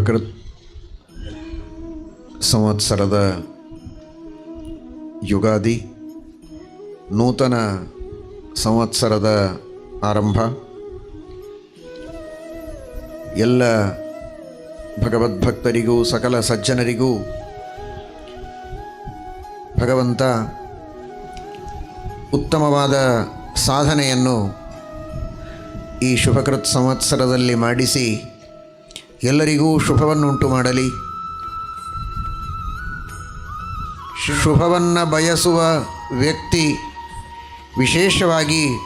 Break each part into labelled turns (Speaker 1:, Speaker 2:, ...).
Speaker 1: ಶುಭಕೃತ್ ಸಂವತ್ಸರದ ಯುಗಾದಿ, ನೂತನ ಸಂವತ್ಸರದ ಆರಂಭ. ಎಲ್ಲ ಭಗವದ್ಭಕ್ತರಿಗೂ, ಸಕಲ ಸಜ್ಜನರಿಗೂ ಭಗವಂತ ಉತ್ತಮವಾದ ಸಾಧನೆಯನ್ನು ಈ ಶುಭಕೃತ್ ಸಂವತ್ಸರದಲ್ಲಿ ಮಾಡಿಸಿ ಎಲ್ಲರಿಗೂ ಶುಭವನ್ನುಂಟು ಮಾಡಲಿ. ಶುಭವನ್ನು ಬಯಸುವ ವ್ಯಕ್ತಿ ವಿಶೇಷವಾಗಿ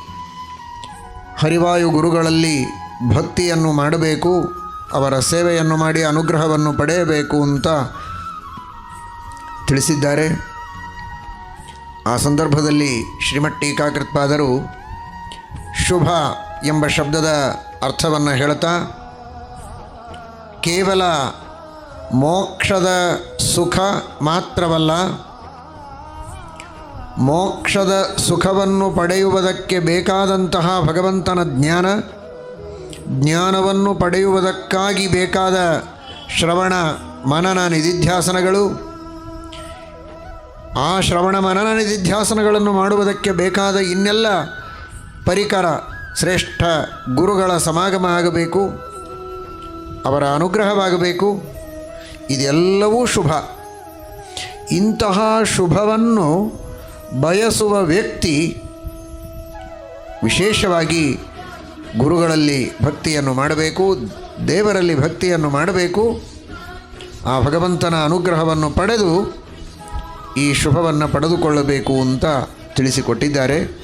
Speaker 1: ಹರಿವಾಯು ಗುರುಗಳಲ್ಲಿ ಭಕ್ತಿಯನ್ನು ಮಾಡಬೇಕು, ಅವರ ಸೇವೆಯನ್ನು ಮಾಡಿ ಅನುಗ್ರಹವನ್ನು ಪಡೆಯಬೇಕು ಅಂತ ತಿಳಿಸಿದ್ದಾರೆ. ಆ ಸಂದರ್ಭದಲ್ಲಿ ಶ್ರೀಮಠ್ ಟೀಕಾಕೃತ್ಪಾದರು ಶುಭ ಎಂಬ ಶಬ್ದದ ಅರ್ಥವನ್ನು ಹೇಳ್ತಾ ಕೇವಲ ಮೋಕ್ಷದ ಸುಖ ಮಾತ್ರವಲ್ಲ, ಮೋಕ್ಷದ ಸುಖವನ್ನು ಪಡೆಯುವುದಕ್ಕೆ ಬೇಕಾದಂತಹ ಭಗವಂತನ ಜ್ಞಾನ, ಜ್ಞಾನವನ್ನು ಪಡೆಯುವುದಕ್ಕಾಗಿ ಬೇಕಾದ ಶ್ರವಣ ಮನನ ನಿಧಿಧ್ಯಾಸನಗಳು. ಆ ಶ್ರವಣ ಮನನ ನಿಧಿಧ್ಯಾಸನಗಳನ್ನು ಮಾಡುವುದಕ್ಕೆ ಬೇಕಾದ ಇನ್ನೆಲ್ಲ ಪರಿಕರ ಶ್ರೇಷ್ಠ ಗುರುಗಳ ಸಮಾಗಮ ಆಗಬೇಕು. ಅವರ ಅನುಗ್ರಹವಾಗಬೇಕು. ಇದೆಲ್ಲವೂ ಶುಭ. ಇಂತಹ ಶುಭವನ್ನು ಬಯಸುವ ವ್ಯಕ್ತಿ ವಿಶೇಷವಾಗಿ ಗುರುಗಳಲ್ಲಿ ಭಕ್ತಿಯನ್ನು ಮಾಡಬೇಕು, ದೇವರಲ್ಲಿ ಭಕ್ತಿಯನ್ನು ಮಾಡಬೇಕು. ಆ ಭಗವಂತನ ಅನುಗ್ರಹವನ್ನು ಪಡೆದು ಈ ಶುಭವನ್ನು ಪಡೆದುಕೊಳ್ಳಬೇಕು ಅಂತ ತಿಳಿಸಿಕೊಟ್ಟಿದ್ದಾರೆ.